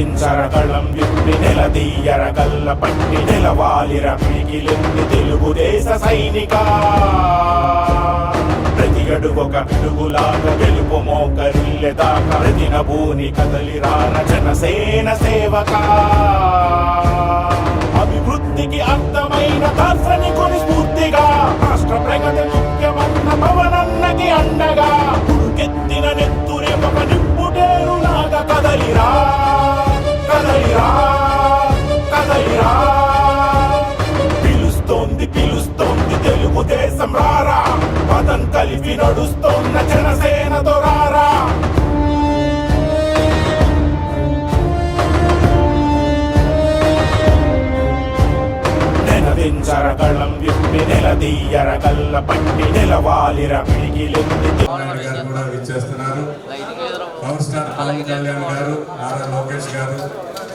నినదించరగళం విప్పి నిలదీయర గల్ల పట్టి నిలవాలిర మిగిలింది తెలుగుదేశ సైనిక. ప్రతి అడుగొక పిడుగులాగా గెలుపు మోకరిల్లెదాకా ప్రతిన భూని కదలిరాన జనసేన సేవక. అభివృద్ధికి అర్థమైన దార్శనికుని స్ఫూర్తిగా రాష్ట్ర ప్రగతి ముఖ్యమన్న పవనన్నకి అండగా ఎత్తిన నెత్తురే ఒక నిప్పుటేరులాగా కదలిరా పిలుస్తోంది పిలుస్తోంది తెలుగుదేశం రారా. పదం కలిపి నడుస్తోన్న జనసేన దొరారా నెనదించరగళం విప్పి నిలదీయర గల్ల పట్టి నిలవాలిర మిగిలింది కూడా విచ్చేస్తున్నారు. పవర్ స్టార్ పవన్ కళ్యాణ్ గారు నారా లోకేష్ గారు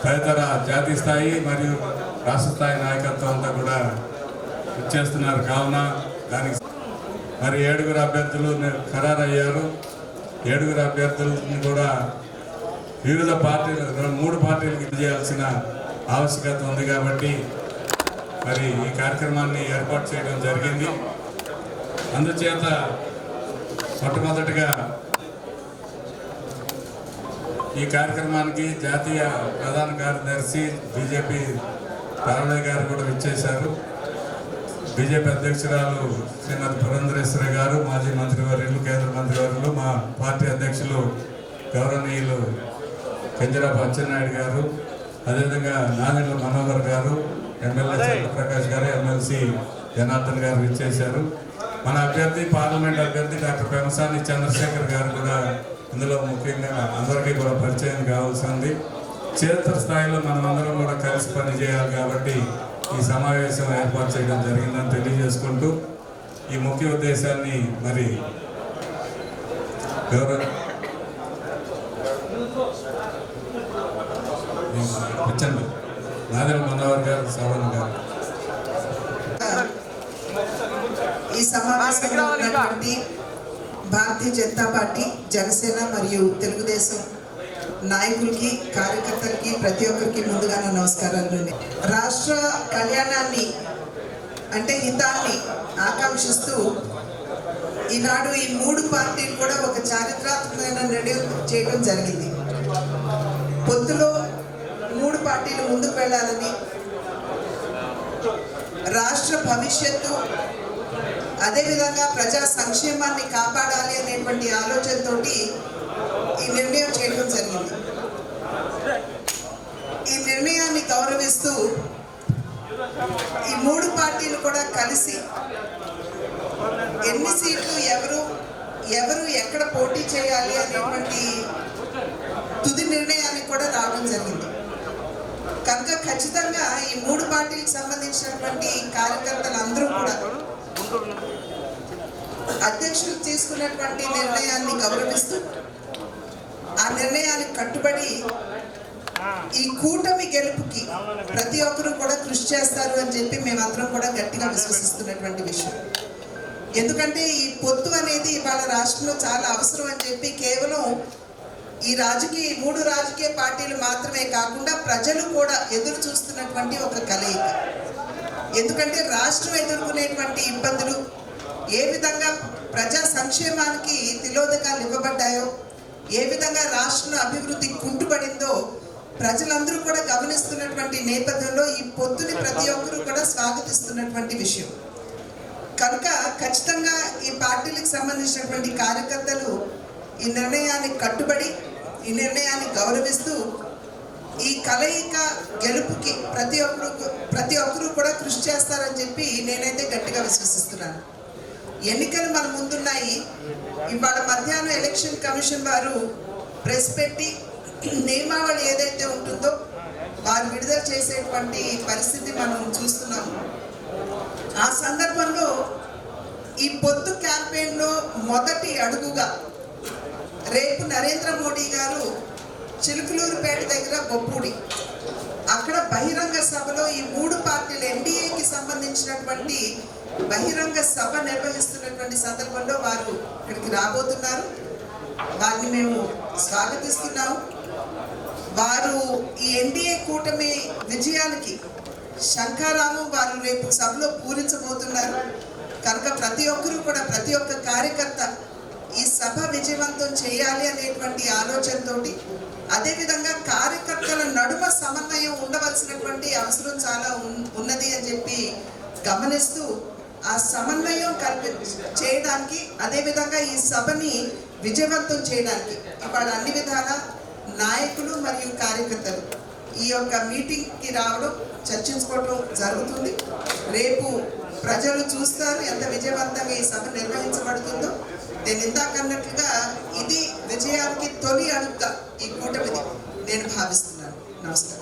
తదితర జాతీయ స్థాయి మరియు రాష్ట్ర స్థాయి నాయకత్వం అంతా కూడా ఇచ్చేస్తున్నారు. కావున దానికి మరి ఏడుగురు అభ్యర్థులు ఖరారయ్యారు. ఏడుగురు అభ్యర్థులను కూడా వివిధ పార్టీలు మూడు పార్టీలకు చేయాల్సిన ఆవశ్యకత ఉంది కాబట్టి మరి ఈ కార్యక్రమాన్ని ఏర్పాటు చేయడం జరిగింది. అందుచేత మొట్టమొదటిగా ఈ కార్యక్రమానికి జాతీయ ప్రధాన కార్యదర్శి బీజేపీ రామయ్య గారు కూడా విచ్చేశారు. బీజేపీ అధ్యక్షురాలు శ్రీమతి పురంధరేశ్వరి గారు మాజీ మంత్రివర్యులు కేంద్ర మంత్రివర్యులు మా పార్టీ అధ్యక్షులు గౌరవనీయులు కింజరాపు అచ్చెన్నాయుడు గారు అదేవిధంగా నాగండ్ల మనోహర్ గారు ఎమ్మెల్యే ప్రకాష్ గారు ఎమ్మెల్సీ జనార్దన్ గారు విచ్చేశారు. మన అభ్యర్థి పార్లమెంట్ అభ్యర్థి డాక్టర్ పెమసాని చంద్రశేఖర్ గారు కూడా ఇందులో ముఖ్యంగా అందరికీ కూడా పరిచయం కావాల్సింది. క్షేత్ర స్థాయిలో మనం అందరం కూడా కలిసి పని చేయాలి కాబట్టి ఈ సమావేశం ఏర్పాటు చేయడం జరిగిందని తెలియజేసుకుంటూ ఈ ముఖ్య ఉద్దేశాన్ని మరి గౌరవ వచ్చండి. నాదెల మనోహర్ గారు శ్రవణ్ గారు. ఈ సమావేశంలో ఉన్నటువంటి భారతీయ జనతా పార్టీ జనసేన మరియు తెలుగుదేశం నాయకులకి కార్యకర్తలకి ప్రతి ఒక్కరికి ముందుగా నా నమస్కారాలు రాష్ట్ర కళ్యాణాన్ని అంటే హితాన్ని ఆకాంక్షిస్తూ ఈనాడు ఈ మూడు పార్టీలు కూడా ఒక చారిత్రాత్మకమైన నిర్ణయం చేయడం జరిగింది. పొత్తులో మూడు పార్టీలు ముందుకు వెళ్ళాలని రాష్ట్ర భవిష్యత్తు అదేవిధంగా ప్రజా సంక్షేమాన్ని కాపాడాలి అనేటువంటి ఆలోచనతో ఈ నిర్ణయం చేయడం జరిగింది. ఈ నిర్ణయాన్ని గౌరవిస్తూ ఈ మూడు పార్టీలు కూడా కలిసి ఎన్ని సీట్లు ఎవరు ఎవరు ఎక్కడ పోటీ చేయాలి అనేటువంటి తుది నిర్ణయానికి కూడా రావడం జరిగింది. కనుక ఖచ్చితంగా ఈ మూడు పార్టీలకు సంబంధించినటువంటి కార్యకర్తలు అందరూ కూడా అధ్యక్షులు తీసుకున్నటువంటి నిర్ణయాన్ని గౌరవిస్తూ ఆ నిర్ణయానికి కట్టుబడి ఈ కూటమి గెలుపుకి ప్రతి ఒక్కరూ కూడా కృషి చేస్తారు అని చెప్పి మేమందరం కూడా గట్టిగా విశ్వసిస్తున్నటువంటి విషయం. ఎందుకంటే ఈ పొత్తు అనేది ఇవాళ రాష్ట్రంలో చాలా అవసరం అని చెప్పి కేవలం ఈ రాజకీయ మూడు రాజకీయ పార్టీలు మాత్రమే కాకుండా ప్రజలు కూడా ఎదురు చూస్తున్నటువంటి ఒక కలయిక. ఎందుకంటే రాష్ట్రం ఎదుర్కొనేటువంటి ఇబ్బందులు ఏ విధంగా ప్రజా సంక్షేమానికి తిలోదకాలు ఇవ్వబడ్డాయో ఏ విధంగా రాష్ట్రం అభివృద్ధి కుంటుపడిందో ప్రజలందరూ కూడా గమనిస్తున్నటువంటి నేపథ్యంలో ఈ పొత్తుని ప్రతి ఒక్కరూ కూడా స్వాగతిస్తున్నటువంటి విషయం. కనుక ఖచ్చితంగా ఈ పార్టీలకు సంబంధించినటువంటి కార్యకర్తలు ఈ నిర్ణయానికి కట్టుబడి ఈ నిర్ణయాన్ని గౌరవిస్తూ ఈ కలయిక గెలుపుకి ప్రతి ఒక్కరు ప్రతి ఒక్కరూ కూడా కృషి చేస్తారని చెప్పి నేనైతే గట్టిగా విశ్వసిస్తున్నాను. ఎన్నికలు మన ముందున్నాయి. ఇవాళ మధ్యాహ్నం ఎలక్షన్ కమిషన్ వారు ప్రెస్ పెట్టి నియమావళి ఏదైతే ఉంటుందో వారు విడుదల చేసేటువంటి పరిస్థితి మనం చూస్తున్నాము. ఆ సందర్భంలో ఈ పొత్తు క్యాంపెయిన్లో మొదటి అడుగుగా రేపు నరేంద్ర మోడీ గారు చిలుకలూరుపేట దగ్గర బొప్పూడి అక్కడ బహిరంగ సభలో ఈ మూడు పార్టీలు ఎన్డీఏకి సంబంధించినటువంటి బహిరంగ సభ నిర్వహిస్తున్నటువంటి సందర్భంలో వారు ఇక్కడికి రాబోతున్నారు. వారిని మేము స్వాగతిస్తున్నాము. వారు ఈ ఎన్డీఏ కూటమి విజయానికి శంకారాము వారు రేపు సభలో పూరించబోతున్నారు. కనుక ప్రతి ఒక్కరూ కూడా ప్రతి ఒక్క కార్యకర్త ఈ సభ విజయవంతం చేయాలి అనేటువంటి ఆలోచనతోటి అదేవిధంగా కార్యకర్తల నడుమ సమన్వయం ఉండవలసినటువంటి అవసరం చాలా ఉన్నది అని చెప్పి గమనిస్తూ ఆ సమన్వయం కల్పి చేయడానికి అదేవిధంగా ఈ సభని విజయవంతం చేయడానికి ఇవాళ అన్ని విధాల నాయకులు మరియు కార్యకర్తలు ఈ యొక్క మీటింగ్కి రావడం చర్చించుకోవడం జరుగుతుంది. రేపు ప్రజలు చూస్తారు ఎంత విజయవంతంగా ఈ సభ నిర్వహించబడుతుందో. నేను ఇందాక అన్నట్లుగా ఇది విజయానికి తొలి అడుగుత ఈ కూటమిది. నేను భావిస్తున్నాను. నమస్కారం.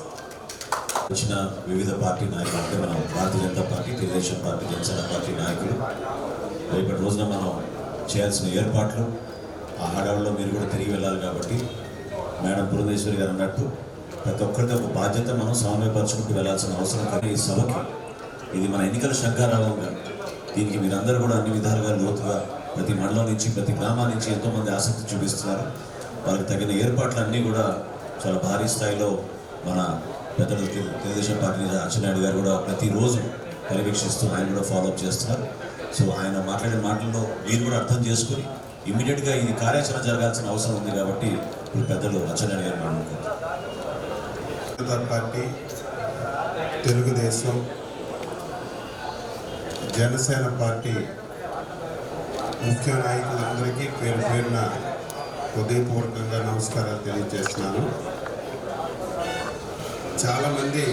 వచ్చిన వివిధ పార్టీ నాయకులు అంటే మనం Bharatiya Janata party Telugu Desam party Janasena party నాయకులు రేపటి రోజున మనం చేయాల్సిన ఏర్పాట్లు. ఆ హడావుల్లో మీరు కూడా తిరిగి వెళ్ళాలి కాబట్టి మేడం పురంధేశ్వరి గారు అన్నట్టు ప్రతి ఒక్కరితో ఒక బాధ్యత మనం సమన్వయపరచుకుంటూ వెళ్ళాల్సిన అవసరం కానీ ఈ సభకి ఇది మన ఎన్నికల శంకారావంగా దీనికి మీరందరూ కూడా అన్ని విధాలుగా లోతుగా ప్రతి మండలం నుంచి ప్రతి గ్రామం నుంచి ఎంతోమంది ఆసక్తి చూపిస్తున్నారు. వారికి తగిన ఏర్పాట్లు అన్నీ కూడా చాలా భారీ స్థాయిలో మన పెద్దలు తెలుగుదేశం పార్టీ అచ్చెన్నాయుడు గారు కూడా ప్రతిరోజు పర్యవేక్షిస్తూ ఆయన కూడా ఫాలోఅప్ చేస్తున్నారు. సో ఆయన మాట్లాడే మాటల్లో మీరు కూడా అర్థం చేసుకుని ఇమీడియట్గా ఇది కార్యాచరణ జరగాల్సిన అవసరం ఉంది కాబట్టి ఇప్పుడు పెద్దలు అచ్చెన్నాయుడు గారు మాట్లాడుతున్నారు పార్టీ తెలుగుదేశం జనసేన పార్టీ ముఖ్య నాయకులందరికీ పేరు పేరున హృదయపూర్వకంగా నమస్కారాలు తెలియజేస్తున్నాను. చాలామంది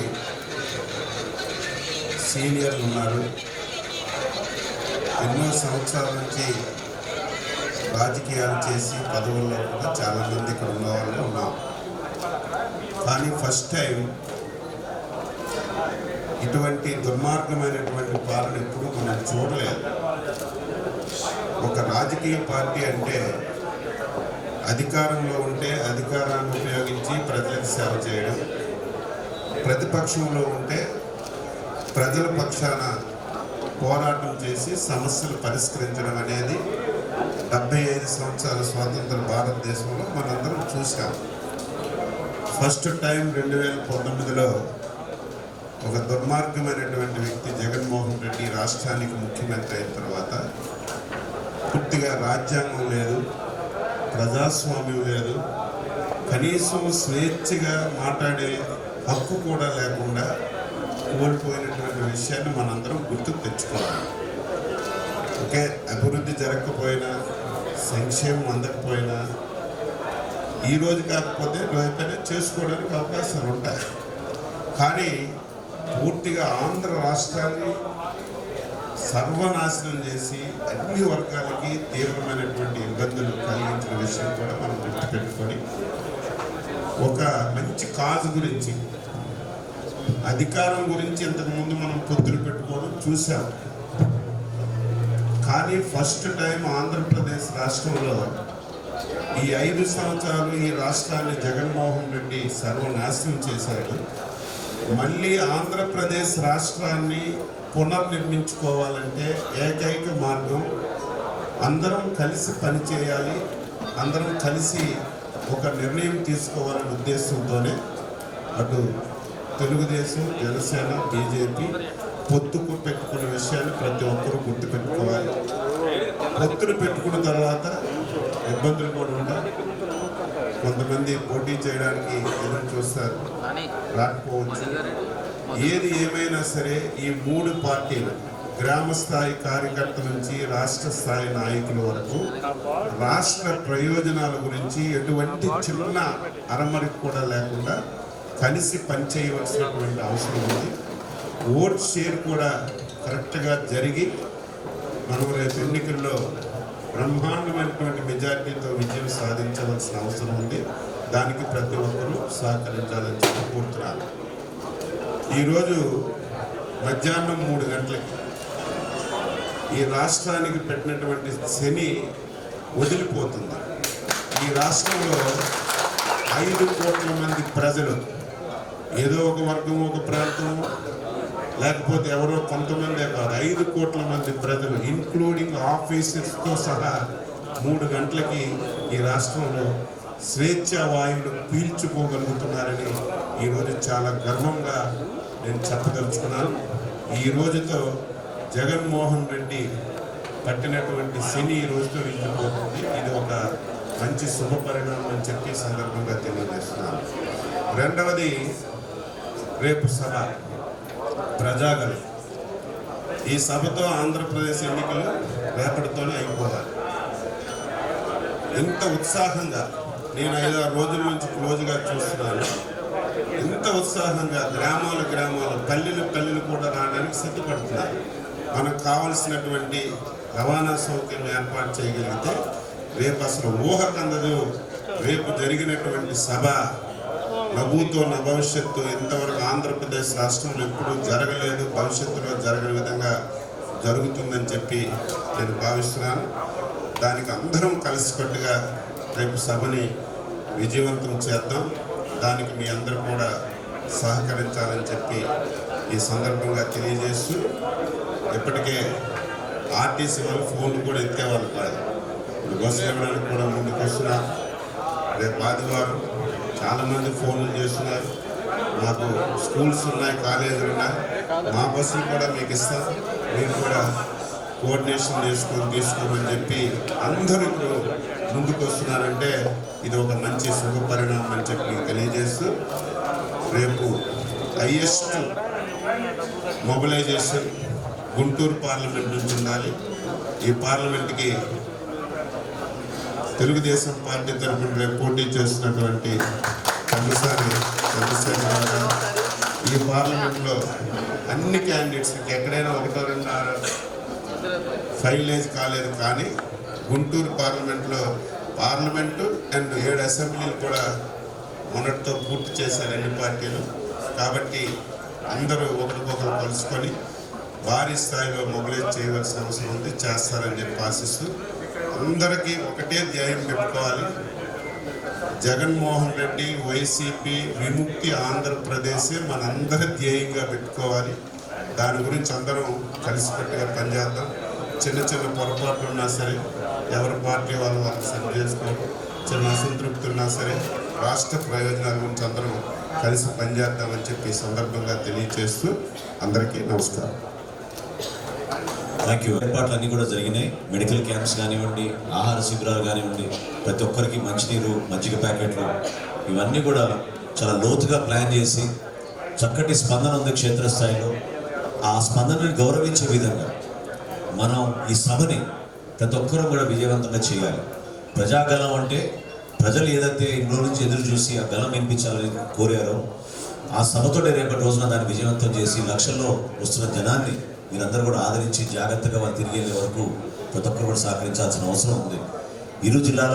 సీనియర్లు ఉన్నారు. ఎన్నో సంవత్సరాల నుంచి రాజకీయాలు చేసి పదవుల్లో కూడా చాలామంది ఇక్కడ ఉన్న వాళ్ళు ఉన్నాం. కానీ ఫస్ట్ టైం ఇటువంటి దుర్మార్గమైనటువంటి పాలన ఎప్పుడు మనం చూడలేదు ఒక రాజకీయ పార్టీ అంటే అధికారంలో ఉంటే అధికారాన్ని ఉపయోగించి ప్రజలకు సేవ చేయడం ప్రతిపక్షంలో ఉంటే ప్రజల పక్షాన పోరాటం చేసి సమస్యలు పరిష్కరించడం అనేది డెబ్బై ఐదు సంవత్సరాల స్వాతంత్ర భారతదేశంలో మనందరం చూసాం ఫస్ట్ టైం రెండు వేల పంతొమ్మిదిలో ఒక దుర్మార్గమైనటువంటి వ్యక్తి జగన్మోహన్ రెడ్డి రాష్ట్రానికి ముఖ్యమంత్రి అయిన తర్వాత పూర్తిగా రాజ్యాంగం లేదు ప్రజాస్వామ్యం లేదు. కనీసం స్వేచ్ఛగా మాట్లాడే హక్కు కూడా లేకుండా కోల్పోయినటువంటి విషయాన్ని మనందరం గుర్తు తెచ్చుకోవాలి. ఓకే అభివృద్ధి జరగకపోయినా సంక్షేమం అందకపోయినా ఈ రోజు కాకపోతే రేపైనా చేసుకోవడానికి అవకాశాలు ఉంటాయి కానీ పూర్తిగా ఆంధ్ర రాష్ట్రాన్ని సర్వనాశనం చేసి అన్ని వర్గాలకి తీవ్రమైనటువంటి ఇబ్బందులు కలిగించిన విషయం కూడా మనం గుర్తుపెట్టుకొని ఒక మంచి కాజు గురించి అధికారం గురించి ఇంతకు ముందు మనం పొద్దులు పెట్టుకోవడం చూసాం. కానీ ఫస్ట్ టైం ఆంధ్రప్రదేశ్ రాష్ట్రంలో ఈ ఐదు సంవత్సరాలు ఈ రాష్ట్రాన్ని జగన్మోహన్ రెడ్డి సర్వనాశనం చేశాడు. మళ్ళీ ఆంధ్రప్రదేశ్ రాష్ట్రాన్ని పునర్నిర్మించుకోవాలంటే ఏకైక మార్గం అందరం కలిసి పనిచేయాలి అందరం కలిసి ఒక నిర్ణయం తీసుకోవాలనే ఉద్దేశంతోనే అటు తెలుగుదేశం జనసేన బీజేపీ పొత్తుకు పెట్టుకున్న విషయాన్ని ప్రతి ఒక్కరూ గుర్తు పెట్టుకోవాలి పొత్తులు పెట్టుకున్న తర్వాత ఇబ్బందులు కూడా ఉండాలి కొంతమంది పోటీ చేయడానికి ఎదురు చూస్తారు. రాకపోవచ్చు. ఏది ఏమైనా సరే ఈ మూడు పార్టీలు గ్రామ స్థాయి కార్యకర్త నుంచి రాష్ట్ర స్థాయి నాయకుల వరకు రాష్ట్ర ప్రయోజనాల గురించి ఎటువంటి చిన్న అరమరికి కూడా లేకుండా కలిసి పనిచేయవలసినటువంటి అవసరం ఉంది. ఓట్ షేర్ కూడా కరెక్ట్గా జరిగి మనం రేపు ఎన్నికల్లో బ్రహ్మాండమైనటువంటి మెజార్టీతో విజయం సాధించవలసిన అవసరం ఉంది. దానికి ప్రతి ఒక్కరూ సహకరించాలని చెప్పి కోరుతున్నాను. ఈరోజు మధ్యాహ్నం మూడు గంటలకి ఈ రాష్ట్రానికి పెట్టినటువంటి శని వదిలిపోతుంది. ఈ రాష్ట్రంలో ఐదు కోట్ల మంది ప్రజలు ఏదో ఒక వర్గం ఒక ప్రాంతం లేకపోతే ఎవరో కొంతమందే కాదు ఐదు కోట్ల మంది ప్రజలు ఇన్క్లూడింగ్ ఆఫీసర్స్తో సహా మూడు గంటలకి ఈ రాష్ట్రంలో స్వేచ్ఛ వాయువులు పీల్చుకోగలుగుతున్నారని ఈరోజు చాలా గర్వంగా నేను చెప్పదలుచుకున్నాను. ఈ రోజుతో జగన్మోహన్ రెడ్డి పట్టినటువంటి శని ఈ రోజుతో వెళ్ళిపోతుంది ఇది ఒక మంచి శుభ పరిణామం అని చెప్పి సందర్భంగా తెలియజేస్తున్నాను. రెండవది రేపు సభ. ప్రజాగలం ఈ సభతో ఆంధ్రప్రదేశ్ ఎన్నికలు రేపటితోనే అయిపోవాలి. ఎంత ఉత్సాహంగా నేను ఐదారు రోజుల నుంచి క్లోజ్గా చూస్తున్నాను. ఎంత ఉత్సాహంగా గ్రామాల గ్రామాలు పల్లెలు పల్లెలు కూడా రావడానికి సిద్ధపడుతున్నారు మనకు కావలసినటువంటి రవాణా సౌకర్యం ఏర్పాటు చేయగలిగితే రేపు అసలు ఊహకందదు రేపు జరిగినటువంటి సభ నవ్వుతో నా భవిష్యత్తు ఇంతవరకు ఆంధ్రప్రదేశ్ రాష్ట్రంలో ఎప్పుడూ జరగలేదు. భవిష్యత్తులో జరగని విధంగా జరుగుతుందని చెప్పి నేను భావిస్తున్నాను. దానికి అందరం కలిసికట్టుగా రేపు సభని విజయవంతం చేద్దాం. దానికి మీ అందరూ కూడా సహకరించాలని చెప్పి ఈ సందర్భంగా తెలియజేస్తూ ఇప్పటికే ఆర్టీసీ వాళ్ళు ఫోన్లు కూడా ఎత్తేవాళ్ళు కాదు. ఇప్పుడు బస్సు ఇవ్వడానికి కూడా ముందుకు వస్తున్నారు రేపు ఆదివారం చాలామంది ఫోన్లు చేస్తున్నారు. మాకు స్కూల్స్ ఉన్నాయి కాలేజీలు ఉన్నాయి. మా బస్సులు కూడా మీకు ఇస్తాం. మీరు కూడా కోఆర్డినేషన్ చేసుకొని తీసుకోమని చెప్పి అందరూ ఇప్పుడు ముందుకు వస్తున్నారంటే ఇది ఒక మంచి శుభ పరిణామం అని చెప్పి తెలియజేస్తూ రేపు హైయెస్ట్ మొబిలైజేషన్ గుంటూరు పార్లమెంట్ నుంచి ఉండాలి. ఈ పార్లమెంట్కి తెలుగుదేశం పార్టీ తరఫున రేపు పోటీ చేస్తున్నటువంటి కమిసారి చంద్రశేఖర ఈ పార్లమెంట్లో అన్ని క్యాండిడేట్స్కి ఎక్కడైనా ఒకటో రెండు ఆరు ఫైనలైజ్ కాలేదు కానీ గుంటూరు పార్లమెంట్లో పార్లమెంటు అండ్ ఏడు అసెంబ్లీలు కూడా మొన్నటితో పూర్తి చేశారు అన్ని పార్టీలు. కాబట్టి అందరూ ఒకరికొకరు కలుసుకొని భారీ స్థాయిలో మొబిలైజ్ చేయవలసిన అవసరం ఉంది చేస్తారని చెప్పి ఆశిస్తూ అందరికీ ఒకటే ధ్యేయం పెట్టుకోవాలి జగన్మోహన్ రెడ్డి వైసీపీ విముక్తి ఆంధ్రప్రదేశే మనందరి ధ్యేయంగా పెట్టుకోవాలి. దాని గురించి అందరం కలిసికట్టుగా పనిచేద్దాం. చిన్న చిన్న పొరపాట్లు ఉన్నా సరే ఎవరి పార్టీ వాళ్ళు వాళ్ళు సరి చేసుకోవడం చిన్న అసంతృప్తి ఉన్నా సరే రాష్ట్ర ప్రయోజనాల గురించి అందరం కలిసి పనిచేద్దామని చెప్పి సందర్భంగా తెలియజేస్తూ అందరికీ నమస్కారం. థ్యాంక్ యూ ఏర్పాట్లు అన్నీ కూడా జరిగినాయి. మెడికల్ క్యాంప్స్ కానివ్వండి ఆహార శిబిరాలు కానివ్వండి ప్రతి ఒక్కరికి మంచినీరు మజ్జిగ ప్యాకెట్లు ఇవన్నీ కూడా చాలా లోతుగా ప్లాన్ చేసి చక్కటి స్పందన ఉంది క్షేత్రస్థాయిలో. ఆ స్పందనని గౌరవించే విధంగా మనం ఈ సభని ప్రతి ఒక్కరూ కూడా విజయవంతంగా చేయాలి. ప్రజాగలం అంటే ప్రజలు ఏదైతే ఇంట్లో నుంచి ఎదురు చూసి ఆ గలం వినిపించాలని కోరారో ఆ సభతోటే రేపటి రోజున దాన్ని విజయవంతం చేసి లక్షల్లో వస్తున్న జనాన్ని మీరందరూ కూడా ఆదరించి జాగ్రత్తగా వాళ్ళు తిరిగి వెళ్ళే వరకు ప్రతి ఒక్కరు కూడా సహకరించాల్సిన అవసరం ఉంది. ఇరు జిల్లాల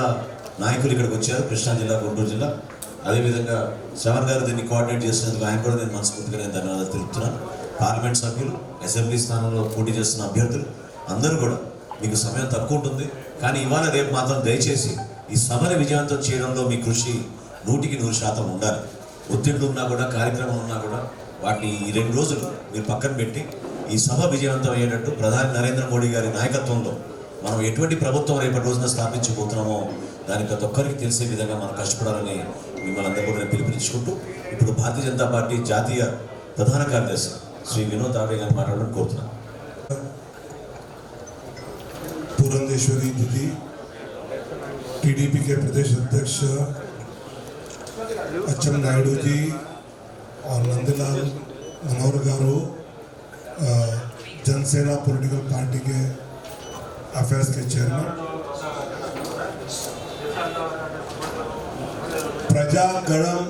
నాయకులు ఇక్కడికి వచ్చారు. కృష్ణా జిల్లా గుంటూరు జిల్లా. అదేవిధంగా శ్రవణ్ గారు దీన్ని కోఆర్డినేట్ చేసినందుకు ఆయన కూడా నేను మనస్ఫూర్తిగా నేను ధన్యవాదాలు తెలుపుతున్నాను. పార్లమెంట్ సభ్యులు అసెంబ్లీ స్థానంలో పోటీ చేస్తున్న అభ్యర్థులు అందరూ కూడా మీకు సమయం తక్కువ ఉంటుంది. కానీ ఇవాళ రేపు మాత్రం దయచేసి ఈ సభని విజయవంతం చేయడంలో మీ కృషి నూటికి నూరు శాతం ఉండాలి. ఒత్తిళ్ళు ఉన్నా కూడా కార్యక్రమం ఉన్నా కూడా వాటిని ఈ రెండు రోజులు మీరు పక్కన పెట్టి ఈ సభ విజయవంతం అయ్యేటట్టు ప్రధాని నరేంద్ర మోడీ గారి నాయకత్వంలో మనం ఎటువంటి ప్రభుత్వం రేపటి రోజున స్థాపించబోతున్నామో దానికి ప్రతి ఒక్కరికి తెలిసే విధంగా మనం కష్టపడాలని మిమ్మల్ని అందరూ కూడా నేను పిలుపునిచ్చుకుంటూ ఇప్పుడు భారతీయ జనతా పార్టీ జాతీయ ప్రధాన కార్యదర్శి శ్రీ వినోద్ తాడే గారిని మాట్లాడడం కోరుతున్నాను पुरंदेश्वरी दीदी टीडीपी के प्रदेश अध्यक्ष अच्चम नायडू जी और नंदलाल मनोहर गारू अ, जनसेना पॉलिटिकल पार्टी के अफेयर्स के चेयरमैन प्रजा गणम,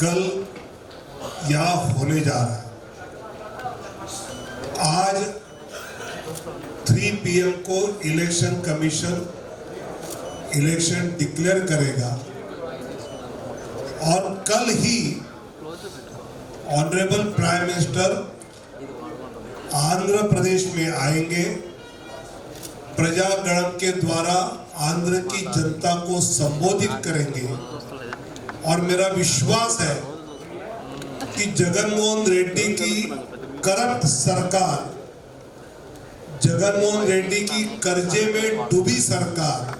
कल या होने जा रहा है। आज 3 पीएम को इलेक्शन कमीशन इलेक्शन डिक्लेयर करेगा और कल ही honourable prime minister Andhra Pradesh में आएँगे। प्रजागणम के द्वारा आंध्र की जनता को संबोधित करेंगे। और मेरा विश्वास है कि जगनमोहन रेड्डी की करप्ट सरकार, जगनमोहन रेड्डी की कर्जे में डूबी सरकार,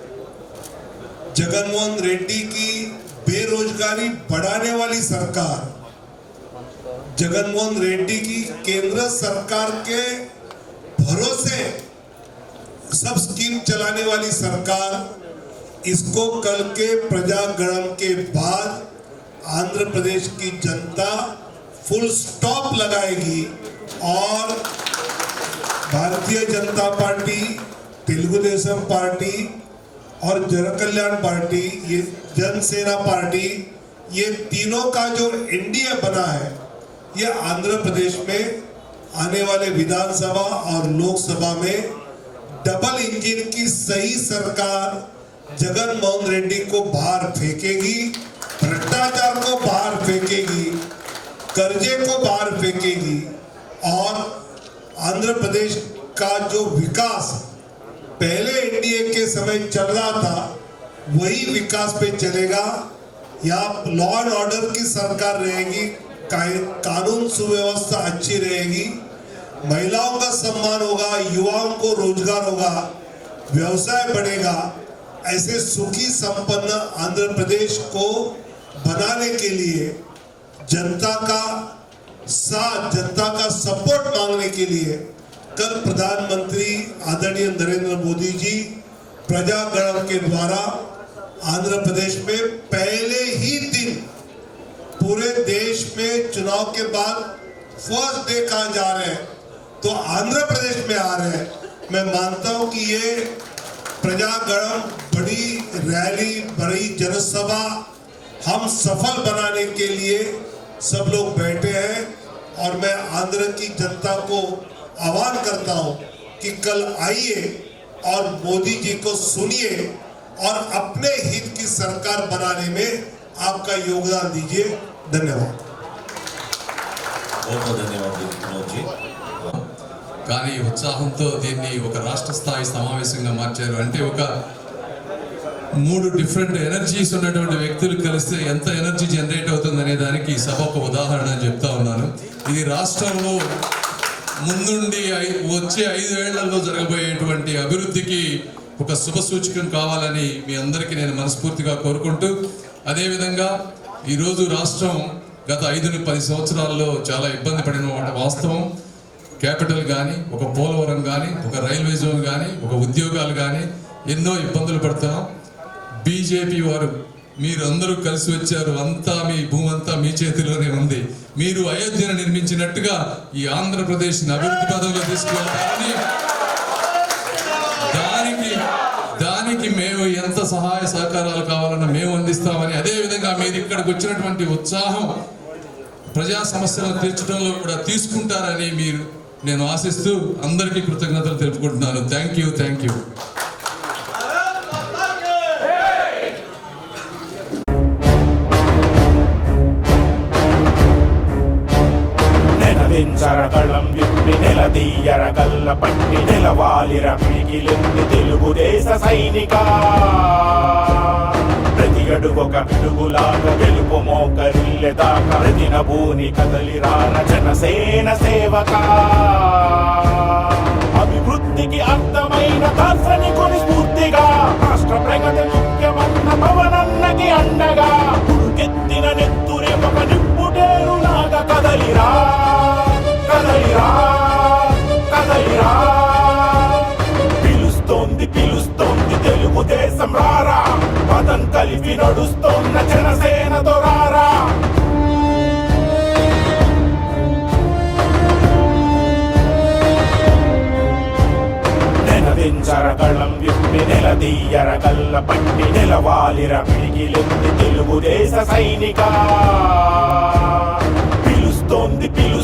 जगनमोहन रेड्डी की बेरोजगारी बढ़ाने वाली सरकार जगनमोहन रेड्डी की केंद्र सरकार के भरोसे, सब स्कीम चलाने वाली सरकार, इसको कल के प्रजागणम के बाद आंध्र प्रदेश की जनता फुल स्टॉप लगाएगी और भारतीय जनता पार्टी, तेलुगु देशम पार्टी और जन कल्याण पार्टी, ये जनसेना पार्टी, ये तीनों का जो एनडीए बना है ये आंध्र प्रदेश में आने वाले विधानसभा और लोकसभा में डबल इंजन की सही सरकार जगन मोहन रेड्डी को बाहर फेंकेगी, भ्रष्टाचार को बाहर फेंकेगी, कर्जे को बाहर फेंकेगी और आंध्र प्रदेश का जो विकास पहले एनडीए के समय चल रहा था, वही विकास पे चलेगा। या लॉ एंड ऑर्डर की सरकार रहेगी कानून सुव्यवस्था अच्छी रहेगी। महिलाओं का सम्मान होगा, युवाओं को रोज़गार होगा, व्यवसाय बढ़ेगा। ऐसे सुखी संपन्न आंध्र प्रदेश को बनाने के लिए, जनता का साथ, जनता का सपोर्ट मांगने के लिए कल प्रधानमंत्री आदरणीय नरेंद्र मोदी जी प्रजागण के द्वारा आंध्र प्रदेश में पहले ही दिन पूरे देश में चुनाव के बाद फ़र्स्ट डे कहा जा रहे हैं? तो आंध्र प्रदेश में आ रहे हैं। मैं मानता हूँ कि ये प्रजागणम बड़ी रैली, बड़ी जनसभा हम सफल बनाने के लिए सब लोग बैठे हैं और मैं आंध्र की जनता को आह्वान करता हूँ कि कल आइए और मोदी जी को सुनिए और अपने हित की सरकार बनाने में आपका योगदान दीजिए धन्यवाद बहुत बहुत धन्यवाद विनोद जी కానీ ఉత్సాహంతో దీన్ని ఒక రాష్ట్ర స్థాయి సమావేశంగా మార్చారు అంటే ఒక మూడు డిఫరెంట్ ఎనర్జీస్ ఉన్నటువంటి వ్యక్తులు కలిస్తే ఎంత ఎనర్జీ జనరేట్ అవుతుంది అనే దానికి ఈ సభ ఒక ఉదాహరణ అని చెప్తా ఉన్నాను ఇది రాష్ట్రంలో ముందుండి ఐ- వచ్చే ఐదు ఏళ్లలో జరగబోయేటువంటి అభివృద్ధికి ఒక శుభ సూచకం కావాలని మీ అందరికీ నేను మనస్ఫూర్తిగా కోరుకుంటూ అదేవిధంగా ఈరోజు రాష్ట్రం గత ఐదు పది సంవత్సరాల్లో చాలా ఇబ్బంది పడిన వాస్తవం. క్యాపిటల్ కానీ ఒక పోలవరం కానీ ఒక రైల్వే జోన్ కానీ ఒక ఉద్యోగాలు కానీ ఎన్నో ఇబ్బందులు పడుతున్నాం. బీజేపీ వారు మీరు అందరూ కలిసి వచ్చారు. అంతా మీ భూమంతా మీ చేతిలోనే ఉంది. మీరు అయోధ్యను నిర్మించినట్టుగా ఈ ఆంధ్రప్రదేశ్ని అభివృద్ధి పదంలో తీసుకువెళ్తారని. దానికి దానికి మేము ఎంత సహాయ సహకారాలు కావాలన్నా మేము అందిస్తాం అదే మీరు ఇక్కడికి వచ్చినటువంటి ఉత్సాహం ప్రజా సమస్యలను తీర్చడంలో కూడా తీసుకుంటారని మీరు నేను ఆశిస్తూ అందరికీ కృతజ్ఞతలు తెలుపుకుంటున్నాను. థ్యాంక్ యూ థ్యాంక్ యూ నెనదించర విప్పి నెలదీయర కల్ల పట్టి నిలవాలిర మిగిలింది తెలుగుదేశ సైనిక. అడుగొక పిడుగులాగా గెలుపు మోకరిల్లెదాకా ప్రతిన భూని కదలిరాన జనసేన సేవక. అభివృద్ధికి అర్థమైన దార్శనికుని స్ఫూర్తిగా. రాష్ట్ర ప్రగతి ముఖ్యమన్న పవన్ కలిపి నడుస్తున్న జనసేన రారా నెలదించరకళం విప్పి నెలదీయర కళ్ళ పట్టి నిలవాలిర పిడిగిలింది తెలుగుదేశ సైనిక. పిలుస్తోంది పిలుస్తోంది